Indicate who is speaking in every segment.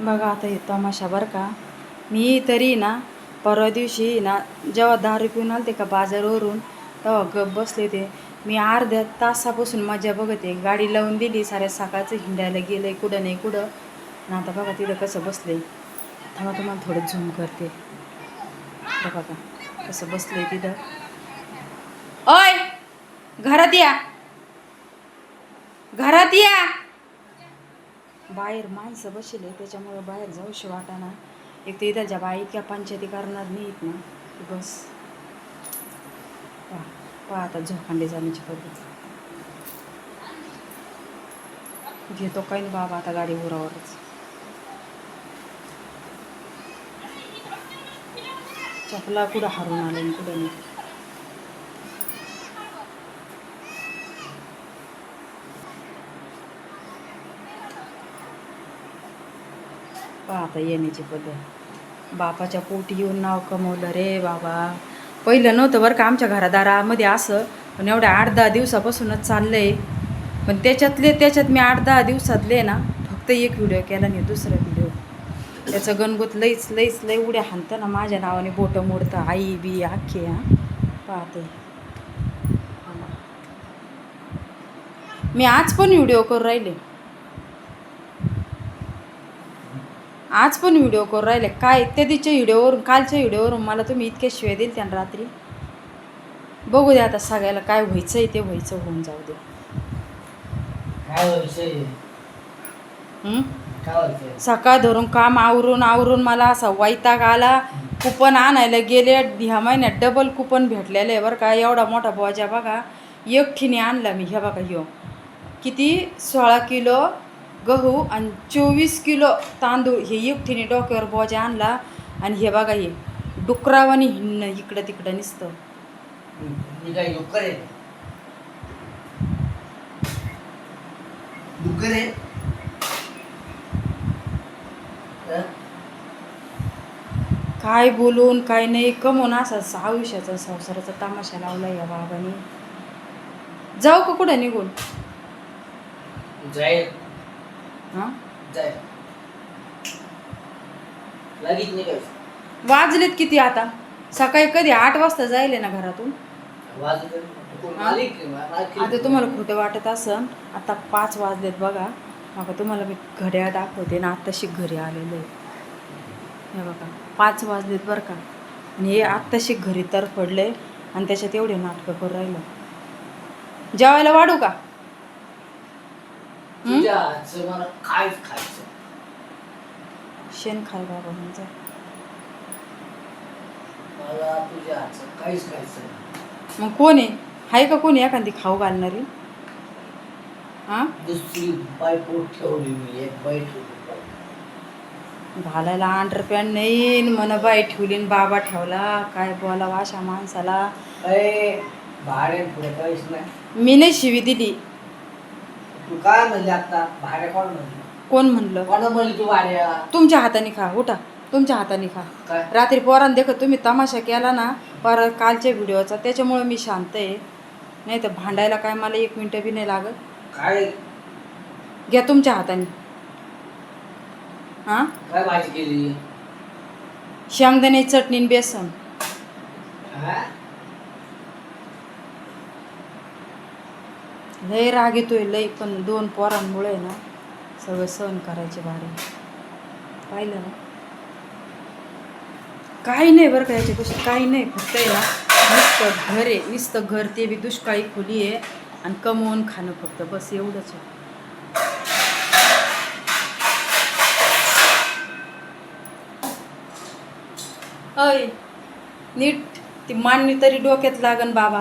Speaker 1: बघा आता हे तमाशा बरं का. मी तरी ना परवा दिवशी ना जेव्हा दारू पिऊन आलते का बाजारवरून तेव्हा गप बसले ते. मी अर्ध्या तासापासून मजा बघते गाडी लावून दिली साऱ्या सकाळचं हिंडायला गेलं आहे कुठं नाही कुठं. ना आता बघा तिथं कसं बसले थांबा तुम्हाला थोडं झूम करते. बघा का कसं बसले तिथं. ओय! घरात या. घरात या. बाहेर माणसं बसले त्याच्यामुळं बाहेर जाऊशी वाटाना एक तर इथं ज्या बाई इतक्या पंचायती करणार नाहीत ना. की बस. पहा पहा आता झोकांडे जाण्याची पद्धत. घेतो काही नाही बाबा आता गाडी उरावरच. चपला कुठं हरून आले कुठं नाही. पाहता येण्याची पद्धत. बापाच्या पोटी येऊन नाव कमवलं रे बाबा. पहिलं नव्हतं बरं का आमच्या घरादारामध्ये असं पण एवढ्या आठ दहा दिवसापासूनच चाललं आहे पण त्याच्यातले त्याच्यात मी आठ दहा दिवसातले ना फक्त एक व्हिडिओ केला नाही दुसरा व्हिडिओ त्याचं गणगोत लईच लईच लई उड्या हाणतं ना माझ्या नावाने बोटं मोडतं. आई बी अख्खे हां. पाहते. मी आज पण व्हिडिओ करून राहिले. आज पण व्हिडिओ करून राहिले. काय त्या दिवच्या व्हिडिओवरून कालच्या व्हिडिओवरून मला तुम्ही इतके शिवाय दिल त्या रात्री. बघू दे आता सगळ्याला काय व्हायचंय ते व्हायचं होऊन जाऊ दे. हं? सकाळ धरून काम आवरून आवरून मला असा वैताग आला. कुपन आणायला गेले. ह्या महिन्यात डबल कुपन भेटलेलं आहे बरं का. एवढा मोठा बोजा बघा. एकठीने आणला मी. ह्या बघा ह्यो. किती? सोळा किलो गहू आणि चोवीस किलो तांदूळ हे एकठीने डोक्यावर बोजा आणला आणि हे बघा हे डुकरावानी हिंडणं इकडं तिकडं नुसतं.
Speaker 2: हं?
Speaker 1: काय बोलून काय नाही कमवून असा आयुष्याचा संसाराचा तमाशा लावला या बाबाने. जाऊ का कुठं निघून?
Speaker 2: जाईल
Speaker 1: हां
Speaker 2: जाईल लगेच निघायचं
Speaker 1: वाजलेत किती आता? सकाळी कधी आठ वाजता जायले ना घरातून. आता तुम्हाला खोटं वाटत असन आता पाच वाजलेत बघा. मग तुम्हाला मी घड्याळ दाखवते ना आत्ताशी घरी आलेलं आहे हे बघा पाच वाजलेत बरं का. आणि हे आत्ताशी घरी तर पडले आणि त्याच्यात एवढे नाटकं करून राहिलं. जेवायला वाढू का?
Speaker 2: तुझ्या हातचं मला काहीच खायचं?
Speaker 1: शेण खाय बाबा म्हणजे?
Speaker 2: मला तुझ्या हातचं काहीच खायचं नाही.
Speaker 1: मग कोण आहे? आहे का कोणी एखादी खाऊ घालणारी? हां
Speaker 2: दुसरी बाय पोट ठेवली मी एक बाई ठेवली.
Speaker 1: घालायला अंडरपॅन्ट नाही मन बाई ठेवली न बाबा ठेवला. काय बोलावा अशा माणसाला?
Speaker 2: अरे भाडे पुढे काहीच नाही.
Speaker 1: मी नाही शिवी दिली.
Speaker 2: तू काय म्हणले आता? भाड्या कोण म्हणले?
Speaker 1: कोण म्हणलं?
Speaker 2: कोण म्हणली तू भाड्या?
Speaker 1: तुमच्या हाताने खा उठा. तुमच्या हाताने खा.
Speaker 2: काय?
Speaker 1: रात्री पोरान देखत तुम्ही तमाशा केला ना पर कालच्या व्हिडिओचा त्याच्यामुळे मी शांत आहे. नाही तर भांडायला काय मला एक मिनटं बी नाही लागत.
Speaker 2: काय?
Speaker 1: घ्या तुमच्या हाताने. हां?
Speaker 2: काय भाजी केली?
Speaker 1: शेंगदाणे चटणी बेसन.
Speaker 2: हा?
Speaker 1: लय राग येतोय लय. पण दोन पोरांमुळे ना सगळं सहन करायचे बारे पाहिलं ना? काही नाही बरं का याच्यापासून काही नाही. फक्त आहे ना नुसतं घर आहे नुसतं घर. ते बी दुष्काळी खोली आहे आणि कमवून खाणं फक्त बस एवढंच आहे. अय नीट ती मांडणी तरी डोक्यात लागन बाबा.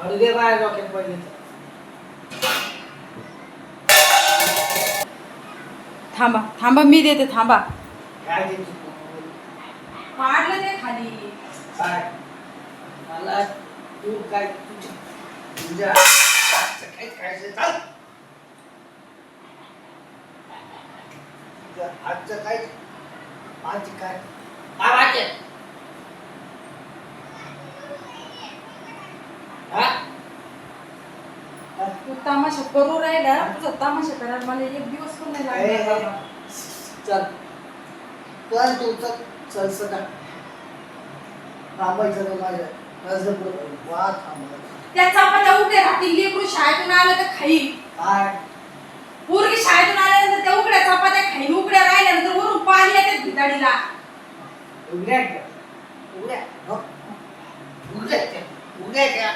Speaker 2: डोक्यात
Speaker 1: थांबा थांबा मी देते थांबा? पाडलं ते? खाली.
Speaker 2: काय? मला तू काय तुझ्या हातचं काय खायचं माझी काय बाबाचे हा
Speaker 1: तू तमाशा करू राहिला तुझा तमाशा करायला मला एक दिवस पण नाही लागला. बाबा
Speaker 2: चल चल तू चल चल सका थांबायचं नाही माझ्या माझं बरोबर. वा थांबायचं
Speaker 1: त्या चपात्या उघड्या राहतील लेकरू शाळेतून आलं तर खाईल
Speaker 2: काय
Speaker 1: पोरगी शाळेतून आल्यानंतर त्या उघड्या चपात्या खाईल उघड्या राहिल्यानंतर वरून पाणी येते भिताडीला
Speaker 2: उघड्या का? उघड्या हो. उघड्या का? उघड्या का?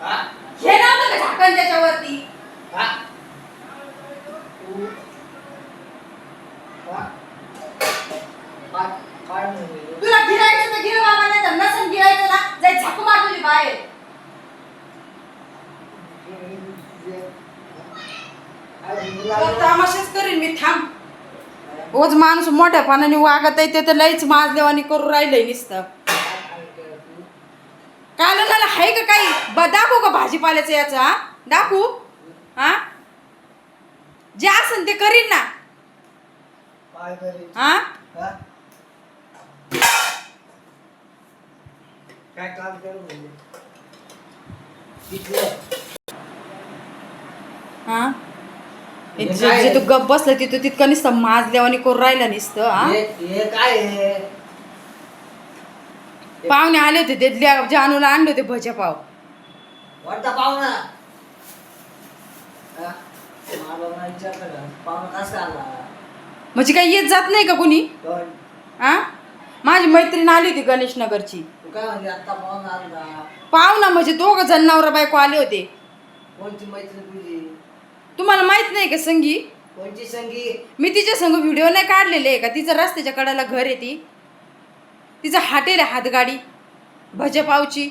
Speaker 2: हा?
Speaker 1: हे नव्हतं का झाकण त्याच्यावरती.
Speaker 2: हा?
Speaker 1: तुला गिरायचं तर गिर बाबा नाही तर नसन गिरायचं ना जाय झाकू मार तुझी बाहेर. तर तमाशाच करीन मी थांब. रोज माणूस मोठ्या पानाने वागत आहे ते तर लईच माजदेवानी करू राहिलंय नुसतं. काल मला आहे का काही? ब दाखवू का भाजीपाल्याचं याचं हा? दाखवू हा? जे असन ते करीन ना.
Speaker 2: काय?
Speaker 1: हा?
Speaker 2: हा? काय काम करू म्हणजे
Speaker 1: हा? जे
Speaker 2: काय?
Speaker 1: जे तू? गप बसलं तिथं तितकं नुसतं माजदेवानी करू राहिलं नुसतं हा?
Speaker 2: हे हे काय आहे
Speaker 1: पाहुणे आले होते ते ल्या- जानूला आणले होते भजे पाव.
Speaker 2: वाटता पाहुणा. हा? मला नाही विचारलं का? पाहुणा कसा आला?
Speaker 1: म्हणजे काही येत जात नाही का कुणी? हा? माझी मैत्रीण आली होती गणेश नगरची
Speaker 2: तू काय म्हणजे आता पाहुणा आला?
Speaker 1: पाहुणा म्हणजे दोघ जण नवरा बायको आले होते.
Speaker 2: कोणती मैत्रीण तुझी?
Speaker 1: तुम्हाला माहीत नाही का संगी?
Speaker 2: कोणची संगी?
Speaker 1: मी तिच्या संग व्हिडिओ नाही काढलेले आहे का? तिचं रस्त्याच्या कडेला घर आहे ती. तिचं हाटेल आहे हातगाडी भजपावची.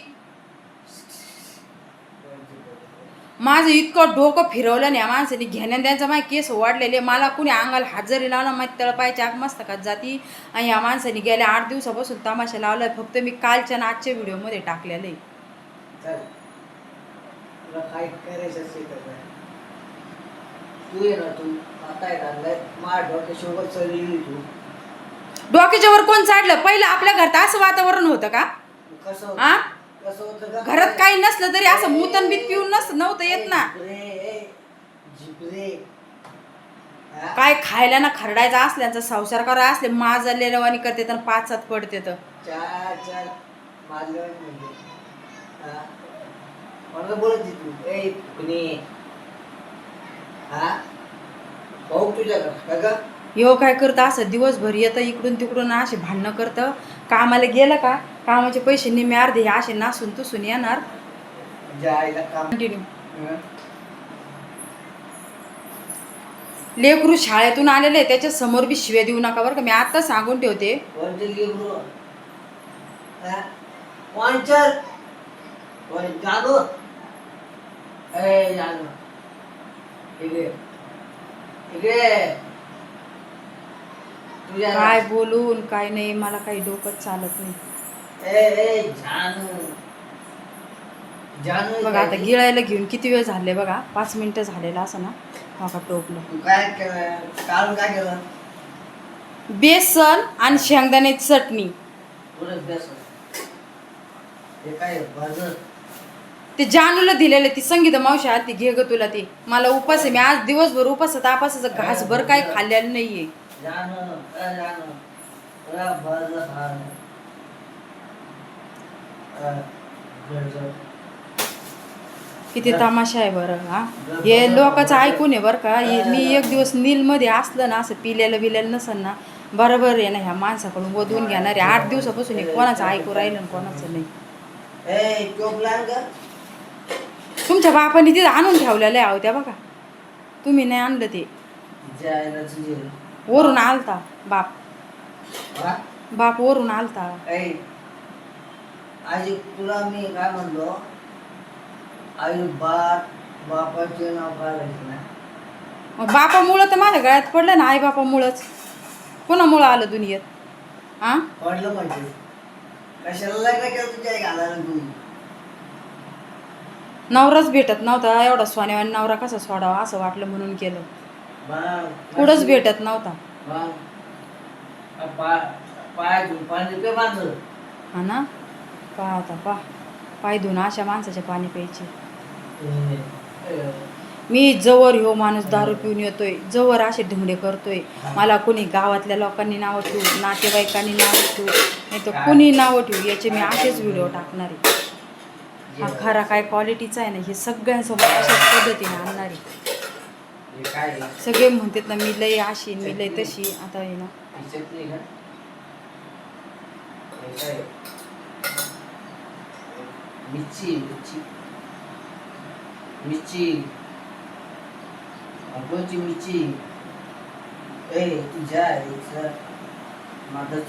Speaker 1: माझं इतकं डोकं फिरवलं नाही या माणसाने. घेण्यान त्यांचा माझे केस वाढलेले. मला कुणी अंगाला हात जरी लावला माझी तळपायच्या आग मस्तकात जाती. आणि या माणसाने गेल्या आठ दिवसापासून तमाशा लावला फक्त मी कालच्या आजच्या व्हिडिओमध्ये टाकलेलं आहे डोक्याच्या वर कोण चाडलं? पहिलं आपल्या घरात असं वातावरण होतं का? हा? घरात काही नसलं तरी असं मुतन बीत पिऊन नस नव्हतं येत ना? काय खायला ना खरडायचा असल्याचा संसार करा असले माजलेलं वाणी करते तर पाच सात पडते तर.
Speaker 2: चार चार मारलं म्हणजे बोलत
Speaker 1: ह्यो काय करतं असं दिवसभर येतं इकडून तिकडून असे भांडणं करतं. कामाला गेलं का? कामाचे पैसे निम्मे अर्धे हे असे नासून तुसून येणार. कंटिन्यू? लेकरू शाळेतून आलेले आहे त्याच्यासमोर बी शिव्या देऊ नका बरं का. मी आता सांगून ठेवते
Speaker 2: लिब्रो हा? कोणचं कोण जादू ए जादू इकडे इकडे तुझ्या
Speaker 1: काय बोलून काय नाही मला काही डोकं चालत नाही. बघा आता गिळायला घेऊन किती वेळ झाले बघा? पाच मिनिटं झालेला असं ना? बघा टोपलं.
Speaker 2: तू काय केलं काय केलं
Speaker 1: बेसन आणि शेंगदाण्याची चटणी.
Speaker 2: हे काय
Speaker 1: ते जानूला दिलेलं ती संगीत मावशी आली घे ग तुला ती. मला उपास आहे मी आज दिवसभर उपास तापासाचं घासभर काही खाल्लेलं नाहीये. किती तमाशा आहे बरं हा? हे लोकांचं ऐकून आहे बरं का? मी एक दिवस नीलमध्ये असलं ना असं पिलेलं बिलेलं नसन ना बरोबर आहे ना ह्या माणसाकडून वधून घेणार आहे. आठ दिवसापासून हे कोणाचं ऐकू राहिलं कोणाचं नाही. तुमच्या बापाने तिथं आणून ठेवलेलं आहे अहो त्या बघा. तुम्ही नाही आणलं ते. वरून आलता बाप. बाप वरून आलता.
Speaker 2: ऐ आजी तुला मी काय म्हणलो? आई बाप बापाचे नाव काढायचं ना?
Speaker 1: मग बापामुळं तर माझ्या गळ्यात पडलं ना आई बापामुळंच. कोणामुळं आलं दुनियेत? हा
Speaker 2: पडलं म्हणजे? कशाला लग्न केलं तुझ्या आई घालायला तू?
Speaker 1: नवराच भेटत नव्हता एवढा सोन्यावानी नवरा कसा सोडावा असं वाटलं म्हणून केलं. कुठंच भेटत नव्हता. हा ना? पहा आता पा. पाय धुवून अशा माणसाचे पाणी प्यायचे. मी जवळ ह्यो माणूस दारू पिऊन येतोय. जवळ असे ढिंगडे करतोय. मला कोणी गावातल्या लोकांनी नावं ठेवू नातेवाईकांनी नावं ठेवू नाही तर कुणी नावं ठेवू याचे मी असेच व्हिडिओ टाकणार. आहे हा खरा काय क्वालिटीचा आहे ना हे सगळ्यांसमोर अशाच पद्धतीने आणणार. आहे? सगळे म्हणतात ना मी लय अशी मी लय तशी. आता आहे ना?
Speaker 2: मिरची मिरची. मिरची. मिरची. ए तुझ्या माझं